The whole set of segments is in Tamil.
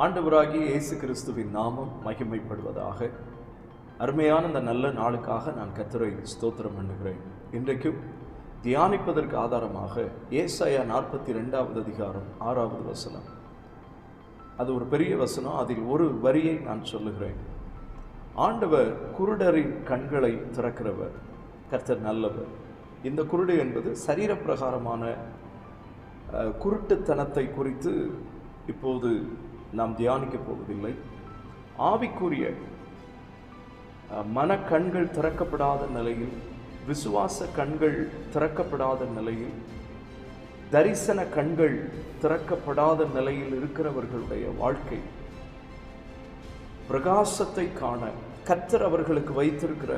ஆண்டவராகிய இயேசு கிறிஸ்துவின் நாமம் மகிமைப்படுவதாக. அருமையான இந்த நல்ல நாளுக்காக நான் கத்தரை ஸ்தோத்திரம் பண்ணுகிறேன். இன்றைக்கும் தியானிப்பதற்கு ஆதாரமாக ஏசாயா நாற்பத்தி ரெண்டாவது அதிகாரம் ஆறாவது வசனம். அது ஒரு பெரிய வசனம் அதில் ஒரு வரியை நான் சொல்லுகிறேன். ஆண்டவர் குருடரின் கண்களை திறக்கிறவர் கர்த்தர் நல்லவர். இந்த குருடு என்பது சரீரப்பிரகாரமான குருட்டுத்தனத்தை குறித்து இப்போது நாம் தியானிக்கப் போவதில்லை. ஆவிக்குரிய மன கண்கள் திறக்கப்படாத நிலையில் விசுவாச கண்கள் திறக்கப்படாத நிலையில் தரிசன கண்கள் திறக்கப்படாத நிலையில் இருக்கிறவர்களுடைய வாழ்க்கை பிரகாசத்தை காண கத்தர் அவர்களுக்கு வைத்திருக்கிற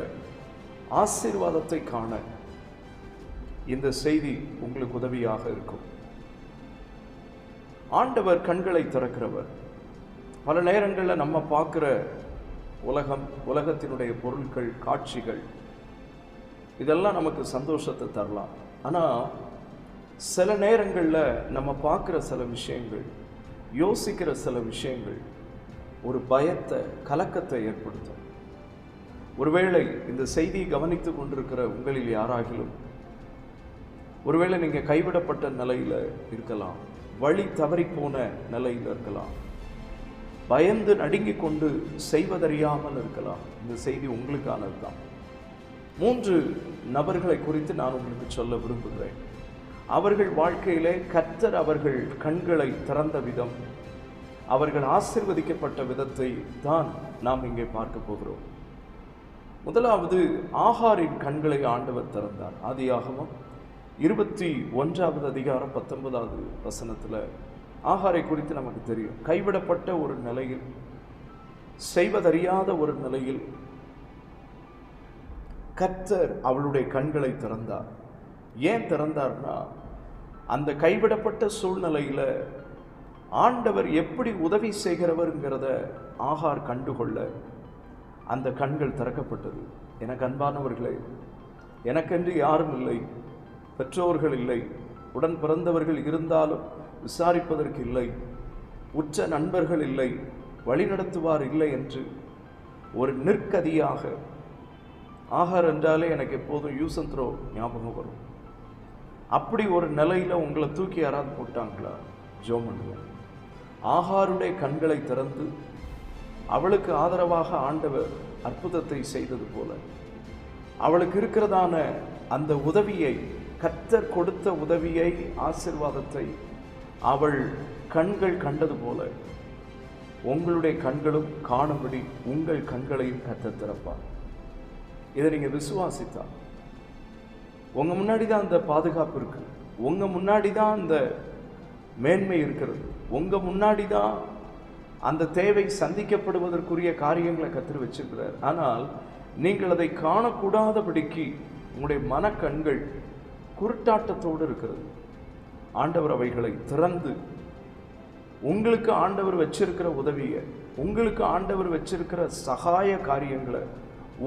ஆசீர்வாதத்தை காண இந்த செய்தி உங்களுக்கு உதவியாக இருக்கும். ஆண்டவர் கண்களை திறக்கிறவர். பல நேரங்களில் நம்ம பார்க்குற உலகம் உலகத்தினுடைய பொருட்கள் காட்சிகள் இதெல்லாம் நமக்கு சந்தோஷத்தை தரலாம். ஆனால் சில நேரங்களில் நம்ம பார்க்குற சில விஷயங்கள் யோசிக்கிற சில விஷயங்கள் ஒரு பயத்தை கலக்கத்தை ஏற்படுத்தும். ஒருவேளை இந்த செய்தியை கவனித்து கொண்டிருக்கிற உங்களில் யாராகிலும் ஒருவேளை நீங்கள் கைவிடப்பட்ட நிலையில் இருக்கலாம் வழி தவறிப்போன நிலையில் இருக்கலாம் பயந்து நடுங்கிக் கொண்டு செய்வதறியாமல் இருக்கலாம். இந்த செய்தி உங்களுக்கானது தான் மூன்று நபர்களை குறித்து நான் உங்களுக்கு சொல்ல விரும்புகிறேன். அவர்கள் வாழ்க்கையிலே கர்த்தர் அவர்கள் கண்களை திறந்த விதம் அவர்கள் ஆசிர்வதிக்கப்பட்ட விதத்தை தான் நாம் இங்கே பார்க்க போகிறோம். முதலாவது ஆகாரின் கண்களை ஆண்டவர் திறந்தார். ஆதியாகமம் இருபத்தி ஒன்றாவது அதிகாரம் பத்தொன்பதாவது வசனத்தில் ஆகாரை குறித்து நமக்கு தெரியும். கைவிடப்பட்ட ஒரு நிலையில் செய்வதறியாத ஒரு நிலையில் கர்த்தர் அவளுடைய கண்களை திறந்தார். ஏன் திறந்தார்னா அந்த கைவிடப்பட்ட சூழ்நிலையில் ஆண்டவர் எப்படி உதவி செய்கிறவருங்கிறத ஆகார் கண்டுகொள்ள அந்த கண்கள் திறக்கப்பட்டது. எனக்கு அன்பானவர்களே எனக்கென்று யாரும் இல்லை பெற்றோர்கள் இல்லை உடன் பிறந்தவர்கள் இருந்தாலும் விசாரிப்பதற்கு இல்லை. உற்ற நண்பர்கள் இல்லை. வழிநடத்துவார் இல்லை என்று ஒரு நிற்கதியாக. ஆகார் என்றாலே எனக்கு எப்போதும் யூஸ் அண்ட் த்ரோ ஞாபகம் வரும். அப்படி ஒரு நிலையில் உங்களை தூக்கி யாராவது போட்டாங்களா? ஜோம் பண்ணுவேன் ஆகாருடைய கண்களை திறந்து அவளுக்கு ஆதரவாக ஆண்டவர் அற்புதத்தை செய்தது போல. அவளுக்கு இருக்கிறதான அந்த உதவியை கத்தர் கொடுத்த உதவியை ஆசிர்வாதத்தை அவள் கண்கள் கண்டது போல. உங்களுடைய கண்களும் காணும்படி உங்கள் கண்களையும் கர்த்தர் திறப்பார். இதை நீங்கள் விசுவாசித்தா. உங்கள் முன்னாடி தான் அந்த பாதுகாப்பு இருக்கு. உங்கள் முன்னாடி தான் அந்த மேன்மை இருக்கிறது. உங்கள் முன்னாடி தான் அந்த தேவை சந்திக்கப்படுவதற்குரிய காரியங்களை கத்திர வச்சிருக்கிறார். ஆனால் நீங்கள் அதை காணக்கூடாதபடிக்கு உங்களுடைய மனக்கண்கள் குருட்டாட்டத்தோடு இருக்கிறது. ஆண்டவர் அவைகளை திறந்து உங்களுக்கு ஆண்டவர் வச்சிருக்கிற உதவியை உங்களுக்கு ஆண்டவர் வச்சிருக்கிற சகாய காரியங்களை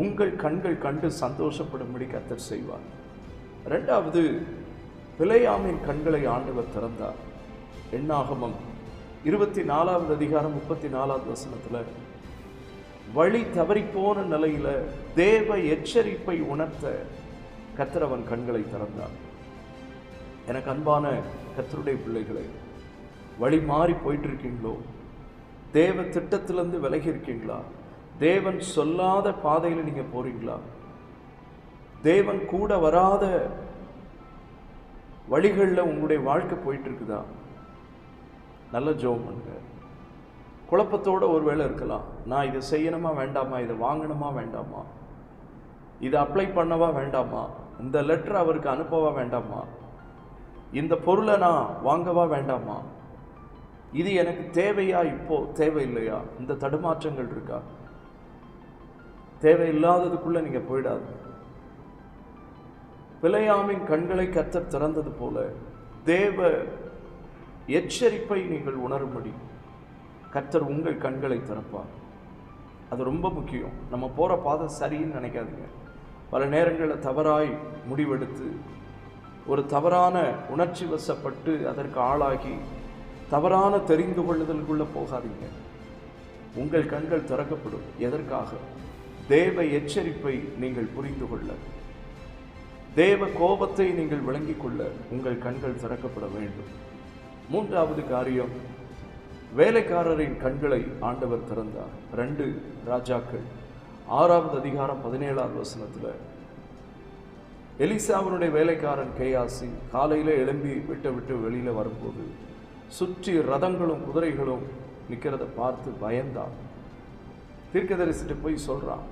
உங்கள் கண்கள் கண்டு சந்தோஷப்படும்படி கத்தர் செய்வார். ரெண்டாவது பிழையாமின் கண்களை ஆண்டவர் திறந்தார். எண்ணாகமம் இருபத்தி நாலாவது அதிகாரம் முப்பத்தி நாலாவது வசனத்தில் வழி தவறிப்போன நிலையில் தேவ எச்சரிப்பை உணர்த்த கத்திரவன் கண்களை திறந்தான் எனக்கு அன்பான கத்தருடைய பிள்ளைகளை வழி மாறி போயிட்டுருக்கீங்களோ? தேவ திட்டத்திலேருந்து விலகி இருக்கீங்களா தேவன் சொல்லாத பாதையில் நீங்கள் போகிறீங்களா தேவன் கூட வராத வழிகளில் உங்களுடைய வாழ்க்கை போயிட்டுருக்குதா? நல்ல ஜோம் பண்ணுங்க. குழப்பத்தோடு ஒரு வேளை இருக்கலாம். நான் இதை செய்யணுமா வேண்டாமா? இதை வாங்கணுமா வேண்டாமா? இதை அப்ளை பண்ணவா வேண்டாமா? இந்த லெட்டர் அவருக்கு அனுப்பவா வேண்டாமா? இந்த பொருளை நான் வாங்கவா வேண்டாமா? இது எனக்கு தேவையா இப்போ? தேவையில்லையா? இந்த தடுமாற்றங்கள் இருக்கா? தேவையில்லாததுக்குள்ளே நீங்கள் போயிடாது பிழையாமின் கண்களை கத்தர் திறந்தது போல தேவ எச்சரிப்பை நீங்கள் உணரும்படி கர்த்தர் உங்கள் கண்களை திறப்பார். அது ரொம்ப முக்கியம். நம்ம போகிற பாதை சரின்னு நினைக்காதீங்க. பல நேரங்களில் தவறாய் முடிவெடுத்து ஒரு தவறான உணர்ச்சி வசப்பட்டு அதற்கு ஆளாகி தவறான தெரிந்து கொள்ளுதலுக்குள்ளே போகாதீங்க. உங்கள் கண்கள் திறக்கப்படும். எதற்காக? தேவ எச்சரிப்பை நீங்கள் புரிந்து கொள்ள. தேவ கோபத்தை நீங்கள் விளங்கிக் கொள்ள உங்கள் கண்கள் திறக்கப்பட வேண்டும். மூன்றாவது காரியம் வேலைக்காரரின் கண்களை ஆண்டவர் திறந்தார். ரெண்டு ராஜாக்கள். ஆறாவது அதிகாரம் பதினேழாவது வசனத்தில் எலிசாவினுடைய வேலைக்காரன் கேயாசி காலையில் எழும்பி விட்டு விட்டு வெளியில் வரும்போது சுற்றி ரதங்களும் குதிரைகளும் நிற்கிறத பார்த்து பயந்தான். தீர்க்கதரிசிட்டு போய் சொல்கிறான்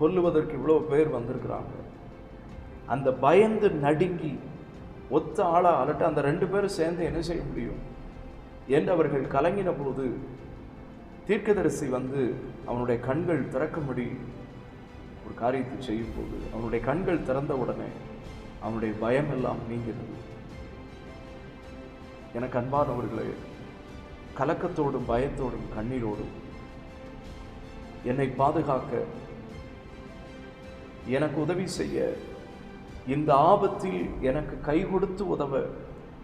கொல்லுவதற்கு இவ்வளோ பேர் வந்திருக்கிறாங்க. அந்த பயந்து நடுங்கி ஒத்த ஆளாக அலட்ட அந்த ரெண்டு பேரும் சேர்ந்து என்ன செய்ய முடியும்? என்று அவர்கள் கலங்கின போது தீர்க்கதரிசி வந்து அவனுடைய கண்கள் திறக்கும்படி ஒரு காரியத்தை செய்யும் போது அவனுடைய கண்கள் திறந்த உடனே அவனுடைய பயம் எல்லாம் நீங்கிறது எனக்கு அன்பானவர்களே கலக்கத்தோடும் பயத்தோடும் கண்ணீரோடும் என்னை பாதுகாக்க எனக்கு உதவி செய்ய இந்த ஆபத்தில் எனக்கு கை கொடுத்து உதவ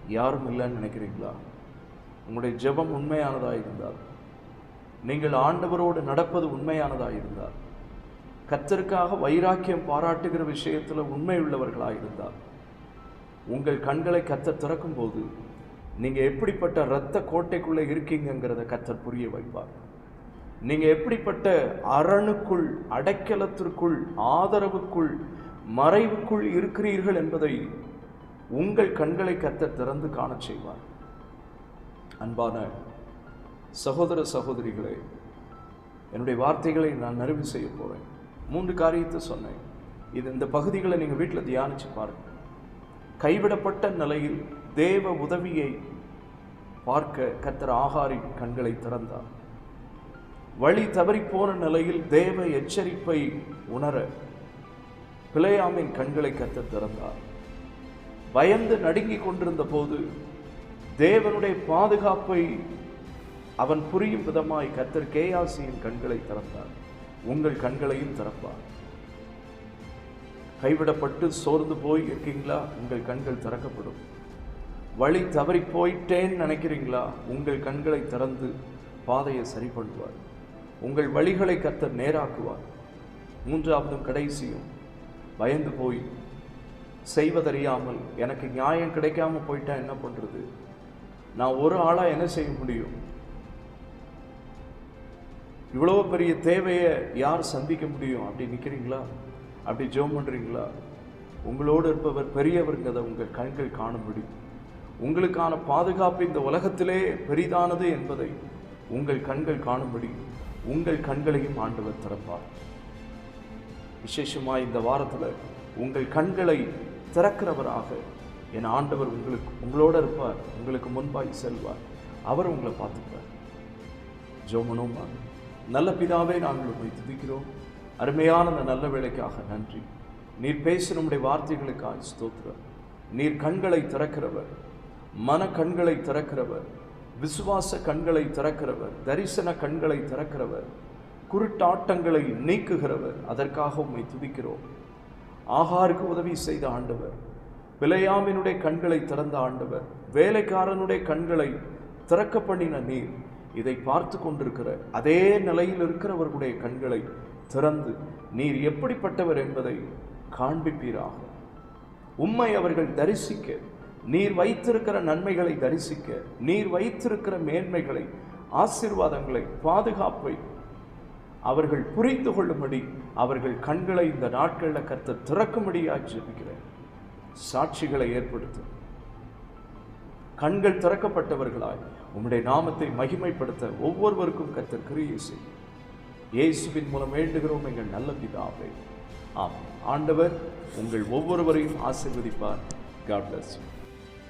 யாரும் இல்லைன்னு நினைக்கிறீங்களா? உங்களுடைய ஜெபம் உண்மையானதாக இருந்தால் நீங்கள் ஆண்டவரோடு நடப்பது உண்மையானதாக இருந்தால் கத்தருக்காக வைராக்கியம் பாராட்டுகிற விஷயத்தில் உண்மை உள்ளவர்களாக இருந்தால் உங்கள் கண்களை கத்தர் திறக்கும்போது நீங்கள் எப்படிப்பட்ட இரத்த கோட்டைக்குள்ளே இருக்கீங்கங்கிறத கத்தர் புரிய வைப்பார். நீங்கள் எப்படிப்பட்ட அரணுக்குள் அடைக்கலத்திற்குள் ஆதரவுக்குள் மறைவுக்குள் இருக்கிறீர்கள் என்பதை உங்கள் கண்களை கத்தர் திறந்து காணச் செய்வார். அன்பான சகோதர சகோதரிகளே என்னுடைய வார்த்தைகளை நான் நிறைவு செய்ய போகிறேன் மூன்று காரியத்தை சொன்னேன். இது இந்த பகுதிகளை நீங்கள் வீட்டில் தியானிச்சு பாருங்க. கைவிடப்பட்ட நிலையில் தேவ உதவியை பார்க்க கத்தர் ஆகாரி கண்களை திறந்தார். வழி தவறிப்போன நிலையில் தேவ எச்சரிப்பை உணர பிழையாமின் கண்களை கத்தர் திறந்தார். பயந்து நடுங்கிக் கொண்டிருந்த போது தேவனுடைய பாதுகாப்பை அவன் புரியும் விதமாய் கத்தர் கேயாசியின் கண்களை திறந்தார். உங்கள் கண்களையும் திறப்பார் கைவிடப்பட்டு சோர்ந்து போய் இருக்கீங்களா? உங்கள் கண்கள் திறக்கப்படும். வழி தவறி போயிட்டேன்னு நினைக்கிறீங்களா? உங்கள் கண்களை திறந்து பாதையை சரி பண்ணுவார் உங்கள் வழிகளை கத்தர் நேராக்குவார். மூன்றாவதும் கடைசியும். பயந்து போய் செய்வதறியாமல் எனக்கு நியாயம் கிடைக்காம போயிட்டா என்ன பண்ணுறது நான் ஒரு ஆளாக என்ன செய்ய முடியும்? இவ்வளோ பெரிய தேவையை யார் சந்திக்க முடியும்? அப்படி நிற்கிறீங்களா அப்படி ஜெபம் பண்ணுறீங்களா உங்களோடு இருப்பவர் பெரியவருங்கிறத உங்கள் கண்கள் காணும்படி உங்களுக்கான பாதுகாப்பு இந்த உலகத்திலே பெரிதானது என்பதை உங்கள் கண்கள் காணும்படி உங்கள் கண்களையும் ஆண்டவர் திறப்பார். விசேஷமாக இந்த வாரத்தில் உங்கள் கண்களை திறக்கிறவராக என் ஆண்டவர் உங்களுக்கு உங்களோட இருப்பார். உங்களுக்கு முன்பாய் செல்வார். அவர் உங்களை பார்த்துப்பார். ஜோமனோமா நல்ல பிதாவே நாங்கள் உண்மை துதிக்கிறோம் அருமையான அந்த நல்ல வேலைக்காக நன்றி. நீர் பேசுகிற நம்முடைய வார்த்தைகளுக்காக ஸ்தோத்திரம். நீர் கண்களை திறக்கிறவர் மன கண்களை திறக்கிறவர் விசுவாச கண்களை திறக்கிறவர் தரிசன கண்களை திறக்கிறவர் குருட்டாட்டங்களை நீக்குகிறவர். அதற்காக உம்மை துதிக்கிறோம். ஆகாருக்கு உதவி செய்த ஆண்டவர் பிழையாமினுடைய கண்களை திறந்த ஆண்டவர் வேலைக்காரனுடைய கண்களை திறக்க பண்ணின நீர் இதை பார்த்து கொண்டிருக்கிற அதே நிலையில் இருக்கிறவர்களுடைய கண்களை திறந்து நீர் எப்படிப்பட்டவர் என்பதை காண்பிப்பீராக. உம்மை அவர்கள் தரிசிக்க நீர் வைத்திருக்கிற நன்மைகளை தரிசிக்க நீர் வைத்திருக்கிற மேன்மைகளை ஆசீர்வாதங்களை பாதுகாப்பை அவர்கள் புரிந்து கொள்ளும்படி அவர்கள் கண்களை இந்த நாட்களில் கத்த திறக்கும்படியாக ஜெபிக்கிறேன். சாட்சிகளை ஏற்படுத்தும். கண்கள் திறக்கப்பட்டவர்களாய் உம்முடைய நாமத்தை மகிமைப்படுத்த ஒவ்வொருவருக்கும் கத்தர் கிரியை செய்யும். இயேசுவின் மூலம் வேண்டுகிறோம் எங்கள் நல்ல பிதாவே. ஆம் ஆண்டவர் உங்கள் ஒவ்வொருவரையும் ஆசீர்வதிப்பார். God bless you